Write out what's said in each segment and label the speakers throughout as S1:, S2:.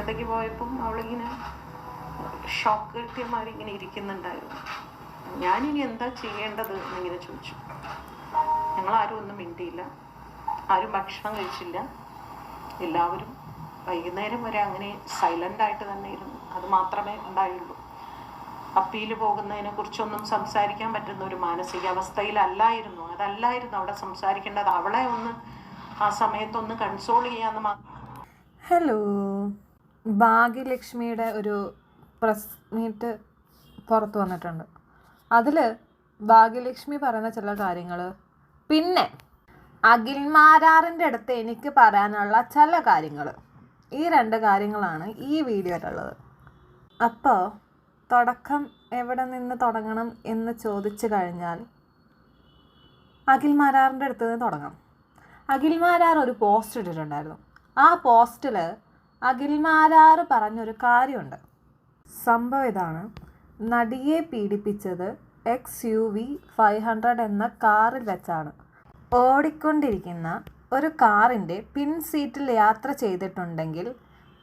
S1: അടുത്തേക്ക് പോയപ്പം അവളിങ്ങനെ ഷോക്ക് കിട്ടിയ ഇങ്ങനെ ഇരിക്കുന്നുണ്ടായിരുന്നു. ഞാനിനി എന്താ ചെയ്യേണ്ടത് എന്നിങ്ങനെ ചോദിച്ചു. ആരും ഒന്നും മിണ്ടിയില്ല. ആരും ഭക്ഷണം കഴിച്ചില്ല. എല്ലാവരും വൈകുന്നേരം വരെ അങ്ങനെ സൈലന്റ് ആയിട്ട് തന്നെ ഇരുന്നു. അത് മാത്രമേ ഉണ്ടായുള്ളൂ. അപ്പീൽ പോകുന്നതിനെ കുറിച്ചൊന്നും സംസാരിക്കാൻ പറ്റുന്ന ഒരു മാനസികാവസ്ഥയിലല്ലായിരുന്നു. അതല്ലായിരുന്നു അവിടെ സംസാരിക്കേണ്ടത്. അവളെ ഒന്ന് ആ സമയത്തൊന്ന് കൺസോൾ ചെയ്യാന്ന് മാത്രം
S2: ഹലോ ഭാഗ്യലക്ഷ്മിയുടെ ഒരു പ്രസ് മീറ്റ് പുറത്ത് വന്നിട്ടുണ്ട്. അതിൽ ഭാഗ്യലക്ഷ്മി പറയുന്ന ചില കാര്യങ്ങൾ പിന്നെ അഖിൽമാരാറിന്റെ അടുത്ത് എനിക്ക് പറയാനുള്ള ചില കാര്യങ്ങൾ ഈ രണ്ട് കാര്യങ്ങളാണ് ഈ വീഡിയോയിലുള്ളത്. അപ്പോൾ തുടക്കം എവിടെ നിന്ന് തുടങ്ങണം എന്ന് ചോദിച്ചു കഴിഞ്ഞാൽ അഖിൽമാരാറിന്റെ അടുത്ത് നിന്ന് തുടങ്ങാം. അഖിൽമാരാർ ഒരു പോസ്റ്റ് ഇട്ടിട്ടുണ്ടായിരുന്നു. ആ പോസ്റ്റിൽ അഖിൽമാരാർ പറഞ്ഞൊരു കാര്യമുണ്ട്. സംഭവം ഇതാണ്. നടിയെ പീഡിപ്പിച്ചത് X U V five hundred എന്ന കാറിൽ വെച്ചാണ്. ഓടിക്കൊണ്ടിരിക്കുന്ന ഒരു കാറിന്റെ പിൻ സീറ്റിൽ യാത്ര ചെയ്തിട്ടുണ്ടെങ്കിൽ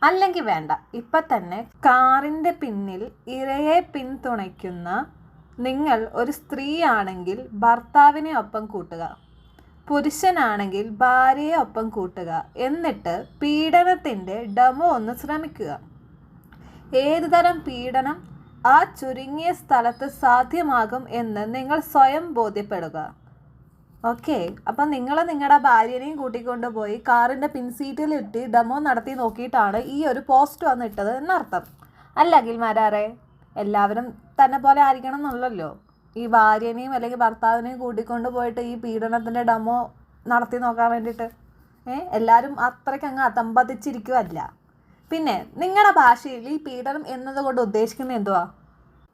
S2: അല്ലെങ്കിൽ വേണ്ട ഇപ്പം തന്നെ കാറിന്റെ പിന്നിൽ ഇരയെ പിന്തുണയ്ക്കുന്ന നിങ്ങൾ ഒരു സ്ത്രീയാണെങ്കിൽ ഭർത്താവിനെ ഒപ്പം കൂട്ടുക. പുരുഷനാണെങ്കിൽ ഭാര്യയെ ഒപ്പം കൂട്ടുക. എന്നിട്ട് പീഡനത്തിന്റെ ഡമോ ഒന്ന് ശ്രമിക്കുക. ഏതു തരം പീഡനം? ആ ചുരുങ്ങിയ സ്ഥലത്ത് സാധ്യമാകും എന്ന് നിങ്ങൾ സ്വയം ബോധ്യപ്പെടുക. ഓക്കെ. അപ്പം നിങ്ങൾ നിങ്ങളുടെ ഭാര്യനെയും കൂട്ടിക്കൊണ്ട് പോയി കാറിന്റെ പിൻസീറ്റിൽ ഇട്ടി ഡെമോ നടത്തി നോക്കിയിട്ടാണ് ഈ ഒരു പോസ്റ്റ് വന്നിട്ടത് എന്നർത്ഥം. അല്ല അഖിൽമാരാറെ എല്ലാവരും തന്നെ പോലെ ആയിരിക്കണം എന്നുള്ളല്ലോ. ഈ ഭാര്യനെയും അല്ലെങ്കിൽ ഭർത്താവിനെയും കൂട്ടിക്കൊണ്ട് പോയിട്ട് ഈ പീഡനത്തിന്റെ ഡമോ നടത്തി നോക്കാൻ വേണ്ടിയിട്ട്. ഏ എല്ലാവരും അത്രയ്ക്ക് അങ്ങ് അതമ്പതിച്ചിരിക്കുമല്ല പിന്നെ നിങ്ങളുടെ ഭാഷയിൽ ഈ പീഡനം എന്നതുകൊണ്ട് ഉദ്ദേശിക്കുന്നത് എന്തുവാ?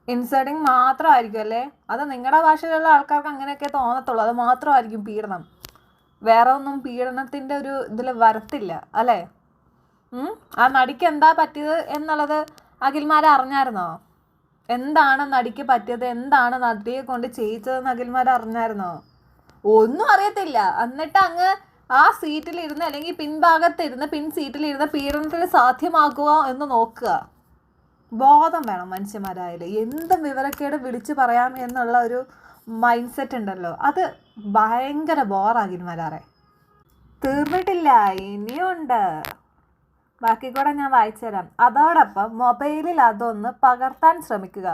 S2: ഇൻസേർട്ടിങ് മാത്രമായിരിക്കും അല്ലേ? അത് നിങ്ങളുടെ ഭാഷയിലുള്ള ആൾക്കാർക്ക് അങ്ങനെയൊക്കെ തോന്നത്തുള്ളൂ? അത് മാത്രമായിരിക്കും പീഡനം. വേറെ ഒന്നും പീഡനത്തിന്റെ ഒരു ഇതിൽ വരത്തില്ല അല്ലേ? ആ നടിക്ക് എന്താ പറ്റിയത് എന്നുള്ളത് അഖിൽമാരെ അറിഞ്ഞായിരുന്നോ? എന്താണ് നടിക്ക് പറ്റിയത്? എന്താണ് നടിയെ കൊണ്ട് ചെയ്യിച്ചതെന്ന് അഖിൽമാർ അറിഞ്ഞായിരുന്നോ? ഒന്നും അറിയത്തില്ല. എന്നിട്ട് അങ്ങ് ആ സീറ്റിലിരുന്ന് അല്ലെങ്കിൽ പിൻഭാഗത്തിരുന്ന് പിൻ സീറ്റിലിരുന്ന് പീഡനത്തിന് സാധ്യമാക്കുക എന്ന് നോക്കുക. ബോധം വേണം മനുഷ്യന്മാരായാലും എന്തും വിവരക്കേട് വിളിച്ചു പറയാം എന്നുള്ള ഒരു മൈൻഡ് സെറ്റ് ഉണ്ടല്ലോ. അത് ഭയങ്കര ബോറാകിന്മാരാറേ തീർന്നിട്ടില്ല. ഇനിയുണ്ട്. ബാക്കി കൂടെ ഞാൻ വായിച്ചു തരാം അതോടൊപ്പം മൊബൈലിൽ അതൊന്ന് പകർത്താൻ ശ്രമിക്കുക.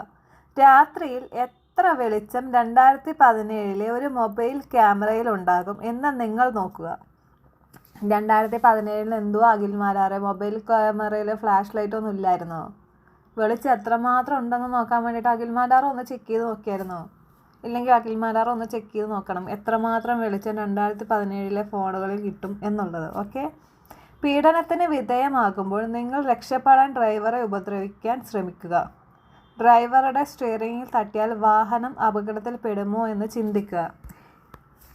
S2: രാത്രിയിൽ എത്ര വെളിച്ചം രണ്ടായിരത്തി പതിനേഴിലെ ഒരു മൊബൈൽ ക്യാമറയിൽ ഉണ്ടാകും എന്ന് നിങ്ങൾ നോക്കുക. രണ്ടായിരത്തി പതിനേഴിൽ എന്തോ അഖിൽമാരാറ്? മൊബൈൽ ക്യാമറയിൽ ഫ്ലാഷ് ലൈറ്റ് ഒന്നും ഇല്ലായിരുന്നോ? വെളിച്ചം എത്രമാത്രം ഉണ്ടെന്ന് നോക്കാൻ വേണ്ടിയിട്ട് അഖിൽമാരാർ ഒന്ന് ചെക്ക് ചെയ്ത് നോക്കിയായിരുന്നോ? ഇല്ലെങ്കിൽ അഖിൽമാരാർ ഒന്ന് ചെക്ക് ചെയ്ത് നോക്കണം. എത്രമാത്രം വെളിച്ചം രണ്ടായിരത്തി പതിനേഴിലെ ഫോണുകളിൽ കിട്ടും എന്നുള്ളത്. ഓക്കെ? പീഡനത്തിന് വിധേയമാകുമ്പോൾ നിങ്ങൾ രക്ഷപ്പെടാൻ ഡ്രൈവറെ ഉപദ്രവിക്കാൻ ശ്രമിക്കുക. ഡ്രൈവറുടെ സ്റ്റിയറിംഗിൽ തട്ടിയാൽ വാഹനം അപകടത്തിൽ പെടുമോ എന്ന് ചിന്തിക്കുക.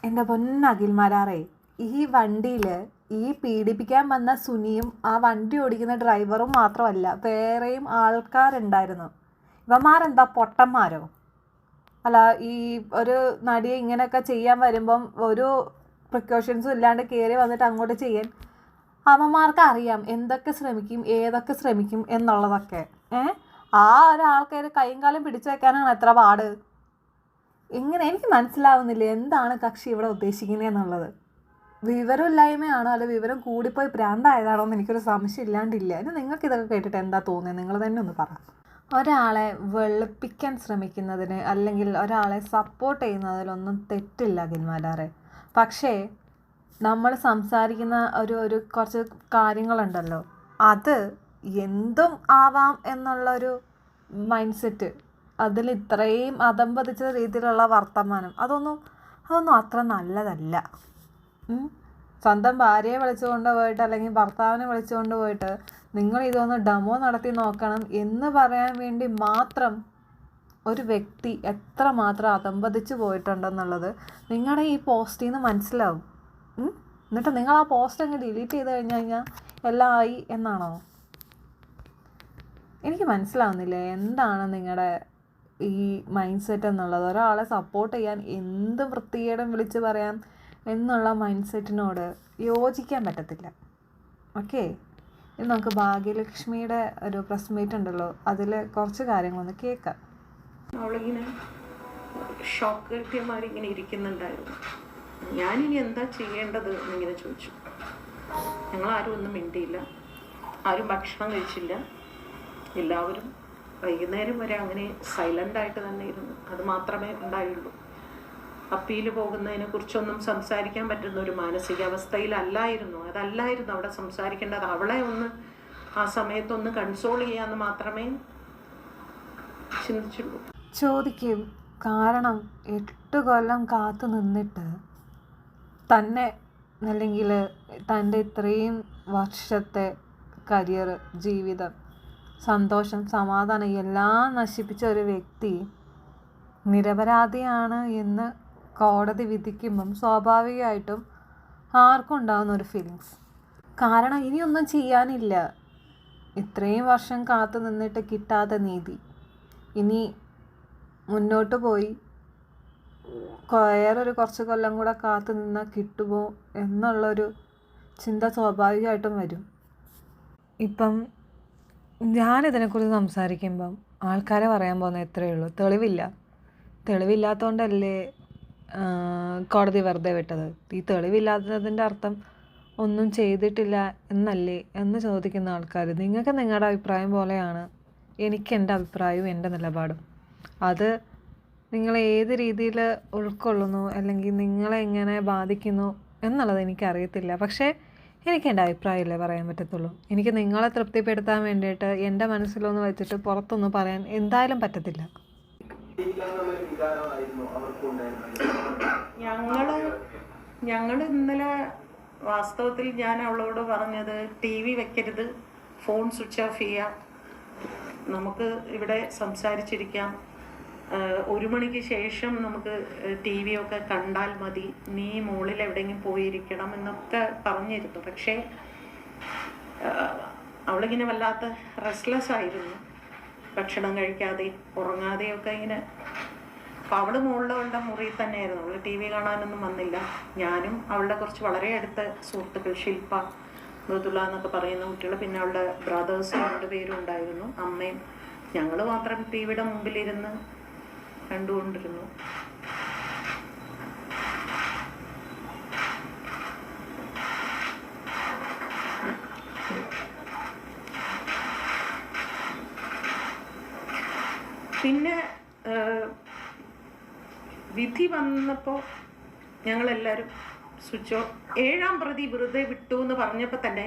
S2: എന്റെ പൊന്നഖിൽമാരാറേ ഈ വണ്ടിയിൽ ഈ പീഡിപ്പിക്കാൻ വന്ന സുനിയും ആ വണ്ടി ഓടിക്കുന്ന ഡ്രൈവറും മാത്രമല്ല വേറെയും ആൾക്കാരുണ്ടായിരുന്നു. ഇവന്മാരെന്താ പൊട്ടന്മാരോ? അല്ല ഈ ഒരു നടിയെ ഇങ്ങനെയൊക്കെ ചെയ്യാൻ വരുമ്പം ഒരു പ്രിക്കോഷൻസും ഇല്ലാണ്ട് കയറി വന്നിട്ട് അങ്ങോട്ട് ചെയ്യാൻ അമ്മമാർക്ക് അറിയാം എന്തൊക്കെ ശ്രമിക്കും ഏതൊക്കെ ശ്രമിക്കും എന്നുള്ളതൊക്കെ. ഏ? ആ ഒരാൾക്കാർ കൈയും കാലം പിടിച്ചു വെക്കാനാണ് എത്ര പാട്? ഇങ്ങനെ എനിക്ക് മനസ്സിലാവുന്നില്ല എന്താണ് കക്ഷി ഇവിടെ ഉദ്ദേശിക്കുന്നത് എന്നുള്ളത്. വിവരമില്ലായ്മയാണോ അല്ല വിവരം കൂടിപ്പോയി ഭ്രാന്തായതാണോ എന്ന് എനിക്കൊരു സംശയം ഇല്ലാണ്ടില്ല. ഇനി നിങ്ങൾക്ക് ഇതൊക്കെ കേട്ടിട്ട് എന്താ തോന്നുന്നത് നിങ്ങൾ തന്നെ ഒന്ന് പറ. ഒരാളെ വെളുപ്പിക്കാൻ ശ്രമിക്കുന്നതിന് അല്ലെങ്കിൽ ഒരാളെ സപ്പോർട്ട് ചെയ്യുന്നതിലൊന്നും തെറ്റില്ല ഗിൽമാലാറെ പക്ഷേ നമ്മൾ സംസാരിക്കുന്ന ഒരു ഒരു കുറച്ച് കാര്യങ്ങളുണ്ടല്ലോ അത് എന്തും ആവാം എന്നുള്ളൊരു മൈൻഡ് സെറ്റ് അതിൽ ഇത്രയും അതമ്പതിച്ച രീതിയിലുള്ള വർത്തമാനം അതൊന്നും അതൊന്നും അത്ര നല്ലതല്ല. സ്വന്തം ഭാര്യയെ വിളിച്ചുകൊണ്ട് പോയിട്ട് അല്ലെങ്കിൽ ഭർത്താവിനെ വിളിച്ചുകൊണ്ട് പോയിട്ട് നിങ്ങൾ ഇതൊന്ന് ഡെമോ നടത്തി നോക്കണം എന്ന് പറയാൻ വേണ്ടി മാത്രം ഒരു വ്യക്തി എത്ര മാത്രം അതമ്പതിച്ച് പോയിട്ടുണ്ടെന്നുള്ളത് നിങ്ങളുടെ ഈ പോസ്റ്റിൽ നിന്ന് മനസ്സിലാവും? എന്നിട്ട് നിങ്ങൾ ആ പോസ്റ്റ് അങ്ങ് ഡിലീറ്റ് ചെയ്ത് കഴിഞ്ഞ് കഴിഞ്ഞാൽ എല്ലാം ആയി എന്നാണോ? എനിക്ക് മനസ്സിലാവുന്നില്ല എന്താണ് നിങ്ങളുടെ ഈ മൈൻഡ് സെറ്റ് എന്നുള്ളത്? ഒരാളെ സപ്പോർട്ട് ചെയ്യാൻ എന്ത് വൃത്തികേടും വിളിച്ച് പറയാം എന്നുള്ള മൈൻഡ് സെറ്റിനോട് യോജിക്കാൻ പറ്റത്തില്ല. ഓക്കെ ഇനി നമുക്ക് ഭാഗ്യലക്ഷ്മിയുടെ ഒരു പ്രസ് മീറ്റ് ഉണ്ടല്ലോ. അതിൽ കുറച്ച് കാര്യങ്ങളൊന്ന് കേൾക്കാം.
S1: അവളിങ്ങനെ ഷോക്ക് കിട്ടിയമാരി ഇങ്ങനെ ഇരിക്കുന്നുണ്ടായിരുന്നു. ഞാനിനി എന്താ ചെയ്യേണ്ടത് എന്നിങ്ങനെ ചോദിച്ചു. ഞങ്ങളാരും ഒന്നും മിണ്ടിയില്ല. ആരും ഭക്ഷണം കഴിച്ചില്ല. എല്ലാവരും വൈകുന്നേരം വരെ അങ്ങനെ സൈലന്റ് ആയിട്ട് തന്നെ ഇരുന്നു. അത് മാത്രമേ ഉണ്ടായുള്ളൂ. അപ്പീൽ പോകുന്നതിനെ കുറിച്ചൊന്നും സംസാരിക്കാൻ പറ്റുന്ന ഒരു മാനസികാവസ്ഥയിലല്ലായിരുന്നു. അതല്ലായിരുന്നു അവിടെ സംസാരിക്കേണ്ടത്. അവളെ ഒന്ന് ആ സമയത്തൊന്ന് കൺസോൾ ചെയ്യാന്ന് മാത്രമേ ചിന്തിച്ചുള്ളൂ.
S2: ചോദിക്കും. കാരണം എട്ട് കൊല്ലം കാത്തു നിന്നിട്ട് തന്നെ അല്ലെങ്കിൽ തന്റെ ഇത്രയും വർഷത്തെ കരിയർ ജീവിതം സന്തോഷം സമാധാനം എല്ലാം നശിപ്പിച്ച ഒരു വ്യക്തി നിരപരാധിയാണ് എന്ന് കോടതി വിധിക്കുമ്പം സ്വാഭാവികമായിട്ടും ആർക്കും ഉണ്ടാകുന്ന ഒരു ഫീലിങ്സ് കാരണം ഇനിയൊന്നും ചെയ്യാനില്ല. ഇത്രയും വർഷം കാത്തു നിന്നിട്ട് കിട്ടാത്ത നീതി. ഇനി മുന്നോട്ട് പോയി വേറൊരു കുറച്ച് കൊല്ലം കൂടെ കാത്തു നിന്നാൽ കിട്ടുമോ എന്നുള്ളൊരു ചിന്ത സ്വാഭാവികമായിട്ടും വരും. ഇപ്പം ഞാനിതിനെക്കുറിച്ച് സംസാരിക്കുമ്പം ആൾക്കാരെ പറയാൻ പോകുന്ന എത്രയേ ഉള്ളൂ. തെളിവില്ല. തെളിവില്ലാത്തതുകൊണ്ടല്ലേ കോടതി വെറുതെ വിട്ടത്? ഈ തെളിവില്ലാത്തതിന്റെ അർത്ഥം ഒന്നും ചെയ്തിട്ടില്ല എന്നല്ലേ എന്ന് ചോദിക്കുന്ന ആൾക്കാർ നിങ്ങൾക്ക് നിങ്ങളുടെ അഭിപ്രായം പോലെയാണ് എനിക്ക് എന്റെ അഭിപ്രായവും എന്റെ നിലപാടും. അത് നിങ്ങൾ ഏത് രീതിയിൽ ഉൾക്കൊള്ളുന്നു? അല്ലെങ്കിൽ നിങ്ങളെ എങ്ങനെ ബാധിക്കുന്നു എന്നുള്ളത് എനിക്കറിയത്തില്ല. പക്ഷേ എനിക്ക് എന്റെ അഭിപ്രായമല്ലേ പറയാൻ പറ്റത്തുള്ളൂ. എനിക്ക് നിങ്ങളെ തൃപ്തിപ്പെടുത്താൻ വേണ്ടിയിട്ട് എന്റെ മനസ്സിലൊന്ന് വെച്ചിട്ട് പുറത്തൊന്നും പറയാൻ എന്തായാലും പറ്റത്തില്ല.
S1: ഞങ്ങൾ ഞങ്ങൾ ഇന്നലെ വാസ്തവത്തിൽ ഞാൻ അവളോട് പറഞ്ഞത് ടി വി വെക്കരുത് ഫോൺ സ്വിച്ച് ഓഫ് ചെയ്യാം. നമുക്ക് ഇവിടെ സംസാരിച്ചിരിക്കാം. ഒരു മണിക്ക് ശേഷം നമുക്ക് ടി വി ഒക്കെ കണ്ടാൽ മതി. നീ മുകളിൽ എവിടെയെങ്കിലും പോയിരിക്കണം എന്നൊക്കെ പറഞ്ഞിരുന്നു. പക്ഷേ അവളിങ്ങനെ വല്ലാത്ത റെസ്റ്റ്ലെസ് ആയിരുന്നു. ഭക്ഷണം കഴിക്കാതെ ഉറങ്ങാതെയൊക്കെ ഇങ്ങനെ. അപ്പം അവൾ മുകളിലുള്ള മുറിയിൽ തന്നെയായിരുന്നു. അവൾ ടി വി കാണാനൊന്നും വന്നില്ല. ഞാനും അവളുടെ കുറച്ച് വളരെ അടുത്ത സുഹൃത്തുക്കൾ ശില്പ മൃദുല എന്നൊക്കെ പറയുന്ന കുട്ടികൾ പിന്നെ അവളുടെ ബ്രദേഴ്സ് രണ്ടുപേരും ഉണ്ടായിരുന്നു. അമ്മയും ഞങ്ങൾ മാത്രം ടി വിയുടെ മുമ്പിലിരുന്ന് കണ്ടുകൊണ്ടിരുന്നു. പിന്നെ വിധി വന്നപ്പോൾ ഞങ്ങളെല്ലാവരും സ്വിച്ച് ഓഫ് ഏഴാം പ്രതി വെറുതെ വിട്ടു എന്ന് പറഞ്ഞപ്പോൾ തന്നെ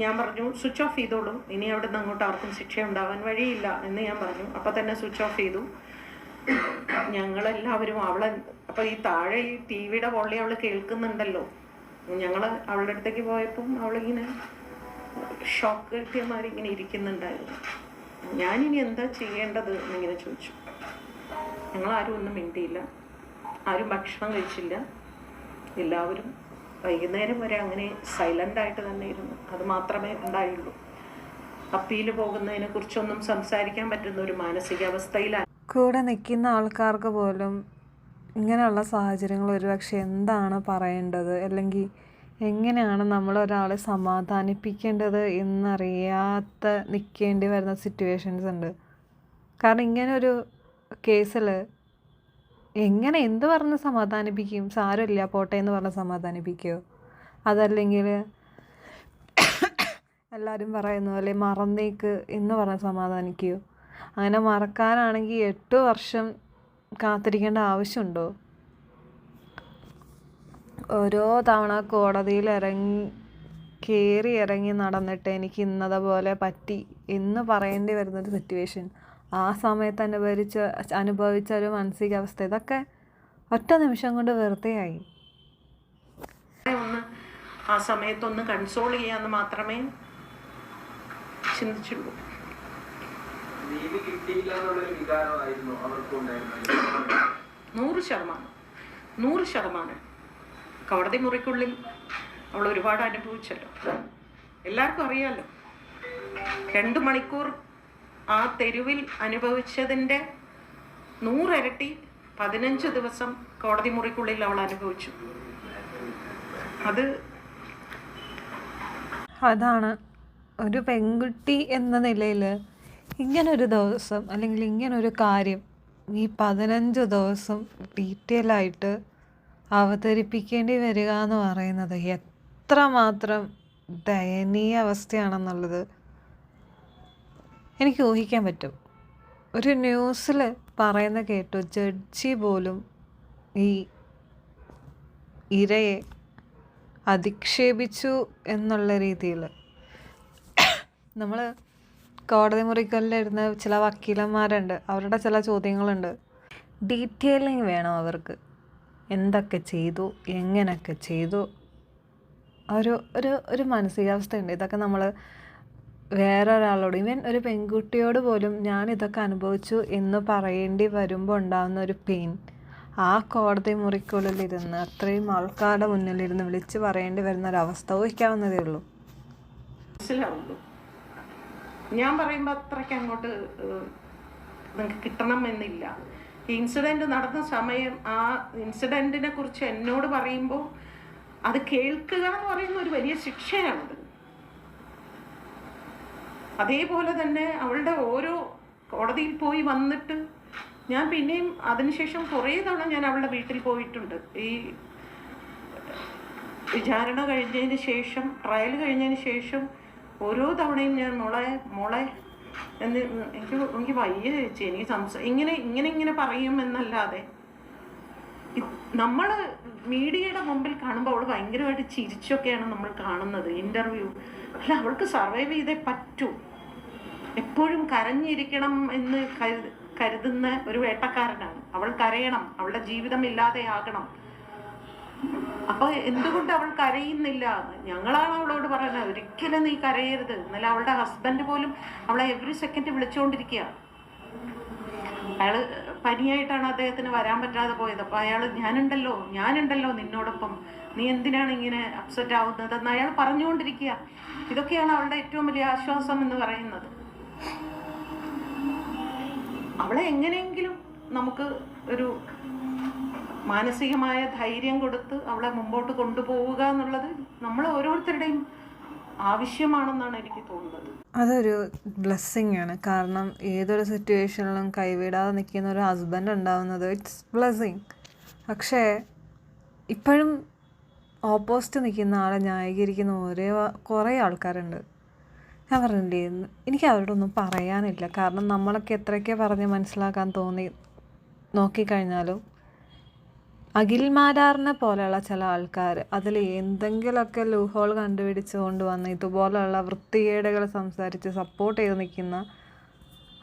S1: ഞാൻ പറഞ്ഞു സ്വിച്ച് ഓഫ് ചെയ്തോളൂ. ഇനി അവിടെ നിന്ന് അങ്ങോട്ട് ആർക്കും ശിക്ഷ ഉണ്ടാവാൻ വഴിയില്ല എന്ന് ഞാൻ പറഞ്ഞു. അപ്പം തന്നെ സ്വിച്ച് ഓഫ് ചെയ്തു. ഞങ്ങളെല്ലാവരും അവളെ അപ്പൊ ഈ താഴെ ഈ ടി വിയുടെ പൊള്ളി അവൾ കേൾക്കുന്നുണ്ടല്ലോ. ഞങ്ങൾ അവളുടെ അടുത്തേക്ക് പോയപ്പം അവളിങ്ങനെ ഷോക്ക് കിട്ടിയമാരി ഇങ്ങനെ ഇരിക്കുന്നുണ്ടായിരുന്നു. ഞാനിനി എന്താ ചെയ്യേണ്ടത് എന്നിങ്ങനെ ചോദിച്ചു. ഞങ്ങൾ ആരും ഒന്നും മിണ്ടിയില്ല. ആരും ഭക്ഷണം കഴിച്ചില്ല. എല്ലാവരും വൈകുന്നേരം വരെ അങ്ങനെ സൈലന്റ് ആയിട്ട് തന്നെ ഇരുന്നു. അത് മാത്രമേ ഉണ്ടായുള്ളൂ. അപ്പീൽ പോകുന്നതിനെ കുറിച്ചൊന്നും സംസാരിക്കാൻ പറ്റുന്ന ഒരു മാനസികാവസ്ഥയിലാണ്
S2: കൂടെ നിൽക്കുന്ന ആൾക്കാർക്ക് പോലും ഇങ്ങനെയുള്ള സാഹചര്യങ്ങൾ ഒരുപക്ഷെ എന്താണ് പറയേണ്ടത്? അല്ലെങ്കിൽ എങ്ങനെയാണ് നമ്മൾ ഒരാളെ സമാധാനിപ്പിക്കേണ്ടത് എന്നറിയാത്ത നിൽക്കേണ്ടി വരുന്ന സിറ്റുവേഷൻസ് ഉണ്ട്. കാരണം ഇങ്ങനെ ഒരു കേസിൽ എങ്ങനെ എന്ത് പറഞ്ഞ് സമാധാനിപ്പിക്കും? സാരമില്ല പോട്ടെ എന്ന് പറഞ്ഞ് സമാധാനിപ്പിക്കുമോ അതല്ലെങ്കിൽ എല്ലാവരും പറയുന്ന പോലെ മറന്നേക്ക് എന്ന് പറഞ്ഞ് സമാധാനിക്കുമോ അങ്ങനെ മറക്കാനാണെങ്കിൽ എട്ട് വർഷം കാത്തിരിക്കേണ്ട ആവശ്യമുണ്ടോ? ഓരോ തവണ കോടതിയിൽ ഇറങ്ങി കയറി ഇറങ്ങി നടന്നിട്ട് എനിക്ക് ഇന്നത പോലെ പറ്റി എന്ന് പറയേണ്ടി വരുന്നൊരു സിറ്റുവേഷൻ ആ സമയത്ത് അനുഭവിച്ച അനുഭവിച്ച ഒരു മാനസികാവസ്ഥ. ഇതൊക്കെ ഒറ്റ നിമിഷം കൊണ്ട് വെറുതെയായി
S1: ഒന്ന് ആ സമയത്തൊന്ന് കൺസോൾ ചെയ്യാന്ന് മാത്രമേ ചിന്തിച്ചുള്ളൂ.
S3: നീതി കിട്ടിയില്ല എന്നുള്ളൊരു വികാരമായിരുന്നു അവർക്കും ഉണ്ടായിരുന്നത്
S1: നൂറ് ശതമാനം. നൂറ് ശതമാനം. കോടതി മുറിക്കുള്ളിൽ അവൾ ഒരുപാട് അനുഭവിച്ചല്ലോ. എല്ലാവർക്കും അറിയാലോ. രണ്ട് മണിക്കൂർ ആ തെരുവിൽ അനുഭവിച്ചതിന്റെ നൂറരട്ടി പതിനഞ്ച് ദിവസം കോടതി മുറിക്കുള്ളിൽ അവൾ അനുഭവിച്ചു. അത്
S2: അതാണ് ഒരു പെൺകുട്ടി എന്ന നിലയിൽ ഇങ്ങനൊരു ദിവസം അല്ലെങ്കിൽ ഇങ്ങനൊരു കാര്യം ഈ പതിനഞ്ച് ദിവസം ഡീറ്റെയിൽ ആയിട്ട് അവതരിപ്പിക്കേണ്ടി വരിക എന്ന് പറയുന്നത് എത്രമാത്രം ദയനീയ അവസ്ഥയാണെന്നുള്ളത് എനിക്ക് ഊഹിക്കാൻ പറ്റും. ഒരു ന്യൂസിൽ പറയുന്ന കേട്ടു ജഡ്ജി പോലും ഈ ഇരയെ അധിക്ഷേപിച്ചു എന്നുള്ള രീതിയിൽ. നമ്മൾ കോടതി മുറിക്കലിലിരുന്ന് ചില വക്കീലന്മാരുണ്ട്. അവരുടെ ചില ചോദ്യങ്ങളുണ്ട്. ഡീറ്റെയിലിംഗ് വേണം അവർക്ക്? എന്തൊക്കെ ചെയ്തു? എങ്ങനെയൊക്കെ ചെയ്തു? ഒരു ഒരു ഒരു മാനസികാവസ്ഥയുണ്ട്. ഇതൊക്കെ നമ്മൾ വേറെ ഒരാളോട് ഇവൻ ഒരു പെൺകുട്ടിയോട് പോലും ഞാൻ ഇതൊക്കെ അനുഭവിച്ചു എന്ന് പറയേണ്ടി വരുമ്പോൾ ഉണ്ടാകുന്ന ഒരു പെയിൻ ആ കോടതി മുറിക്കുള്ളിലിരുന്ന് അത്രയും ആൾക്കാരുടെ മുന്നിലിരുന്ന് വിളിച്ച് പറയേണ്ടി വരുന്ന ഒരവസ്ഥ ഊഹിക്കാവുന്നതേ ഉള്ളൂ.
S1: മനസ്സിലാവുള്ളൂ ഞാൻ പറയുമ്പോൾ അത്രയ്ക്ക് അങ്ങോട്ട് നിങ്ങൾക്ക് കിട്ടണം എന്നില്ല ഇൻസിഡന്റ് നടന്ന സമയം ആ ഇൻസിഡന്റിനെ കുറിച്ച് എന്നോട് പറയുമ്പോൾ അത് കേൾക്കുക എന്ന് പറയുന്ന ഒരു വലിയ ശിക്ഷയാണത്. അതേപോലെ തന്നെ അവളുടെ ഓരോ കോടതിയിൽ പോയി വന്നിട്ട് ഞാൻ പിന്നെയും അതിനുശേഷം കുറേ തവണ ഞാൻ അവളുടെ വീട്ടിൽ പോയിട്ടുണ്ട്. ഈ വിചാരണ കഴിഞ്ഞതിന് ശേഷം ട്രയൽ കഴിഞ്ഞതിന് ശേഷം ഓരോ തവണയും ഞാൻ മോളെ മോളെ എന്ന് എനിക്ക് എനിക്ക് വയ്യ ചേച്ചി എനിക്ക് സംസാ ഇങ്ങനെ ഇങ്ങനെ ഇങ്ങനെ പറയും എന്നല്ലാതെ. നമ്മൾ മീഡിയയുടെ മുമ്പിൽ കാണുമ്പോൾ അവൾ ഭയങ്കരമായിട്ട് ചിരിച്ചൊക്കെയാണ് നമ്മൾ കാണുന്നത് ഇന്റർവ്യൂ അല്ല അവൾക്ക് സർവൈവ് ചെയ്തേ പറ്റൂ. എപ്പോഴും കരഞ്ഞിരിക്കണം എന്ന് കരു- കരുതുന്ന ഒരു വേട്ടക്കാരനാണ്. അവൾ കരയണം അവളുടെ ജീവിതം ഇല്ലാതെയാകണം. അപ്പൊ എന്തുകൊണ്ട് അവൾ കരയുന്നില്ല? ഞങ്ങളാണ് അവളോട് പറയുന്നത്. ഒരിക്കലും നീ കരയരുത്. എന്നാലും അവളുടെ ഹസ്ബൻഡ് പോലും അവളെ എവറി സെക്കൻഡ് വിളിച്ചുകൊണ്ടിരിക്കുക അയാൾ പനിയായിട്ടാണ് അദ്ദേഹത്തിന് വരാൻ പറ്റാതെ പോയത്. അപ്പൊ അയാൾ ഞാനുണ്ടല്ലോ ഞാനുണ്ടല്ലോ നിന്നോടൊപ്പം. നീ എന്തിനാണ് ഇങ്ങനെ അപ്സെറ്റ് ആവുന്നത്? എന്ന് അയാൾ പറഞ്ഞുകൊണ്ടിരിക്കുക. ഇതൊക്കെയാണ് അവളുടെ ഏറ്റവും വലിയ ആശ്വാസം എന്ന് പറയുന്നത്. അവളെ എങ്ങനെയെങ്കിലും നമുക്ക് ഒരു മാനസികമായ ധൈര്യം കൊടുത്ത് അവളെ മുമ്പോട്ട് കൊണ്ടുപോവുക എന്നുള്ളത് നമ്മൾ ഓരോരുത്തരുടെയും ആവശ്യമാണെന്നാണ് എനിക്ക് തോന്നുന്നത്.
S2: അതൊരു ബ്ലെസ്സിങ് ആണ്. കാരണം ഏതൊരു സിറ്റുവേഷനിലും കൈവിടാതെ നിൽക്കുന്ന ഒരു ഹസ്ബൻഡ് ഉണ്ടാവുന്നത് ഇറ്റ്സ് ബ്ലെസ്സിങ് പക്ഷേ ഇപ്പോഴും ഓപ്പോസിറ്റ് നിൽക്കുന്ന ആളെ ന്യായീകരിക്കുന്ന ഒരേ കുറേ ആൾക്കാരുണ്ട്. ഞാൻ പറഞ്ഞില്ലേ എനിക്ക് അവരോടൊന്നും പറയാനില്ല. കാരണം നമ്മളൊക്കെ എത്രയൊക്കെ പറഞ്ഞ് മനസ്സിലാക്കാൻ തോന്നി നോക്കിക്കഴിഞ്ഞാലും അഖിൽ മാരാറിനെ പോലെയുള്ള ചില ആൾക്കാർ അതിൽ എന്തെങ്കിലുമൊക്കെ ലൂഹോൾ കണ്ടുപിടിച്ച് കൊണ്ടുവന്ന് ഇതുപോലെയുള്ള വൃത്തികേടുകൾ സംസാരിച്ച് സപ്പോർട്ട് ചെയ്ത് നിൽക്കുന്ന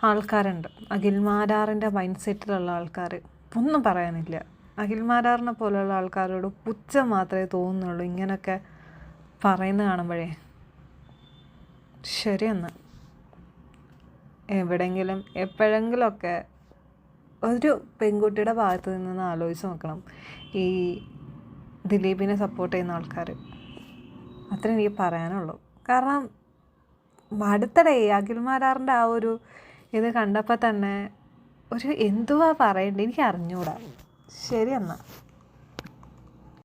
S2: ആൾക്കാരുണ്ട്. അഖിൽ മാരാറിന്റെ മൈൻഡ് സെറ്റിലുള്ള ആൾക്കാർ. ഒന്നും പറയാനില്ല. അഖിൽ മാരാറിനെ പോലെയുള്ള ആൾക്കാരോട് പുച്ഛം മാത്രമേ തോന്നുന്നുള്ളൂ. ഇങ്ങനെയൊക്കെ പറയുന്ന കാണുമ്പോഴേ. ശരിയെന്ന്. എവിടെങ്കിലും എപ്പോഴെങ്കിലുമൊക്കെ ഒരു പെൺകുട്ടിയുടെ ഭാഗത്ത് നിന്ന് ആലോചിച്ച് നോക്കണം. ഈ ദിലീപിനെ സപ്പോർട്ട് ചെയ്യുന്ന ആൾക്കാർ അത്രേ എനിക്ക് പറയാനുള്ളൂ. കാരണം അടുത്തിടെ അഖിൽ മാരാറിന്റെ ആ ഒരു ഇത് കണ്ടപ്പോൾ തന്നെ ഒരു എന്തുവാ പറയണ്ടേ? എനിക്ക് അറിഞ്ഞൂടാ. ശരി എന്നാൽ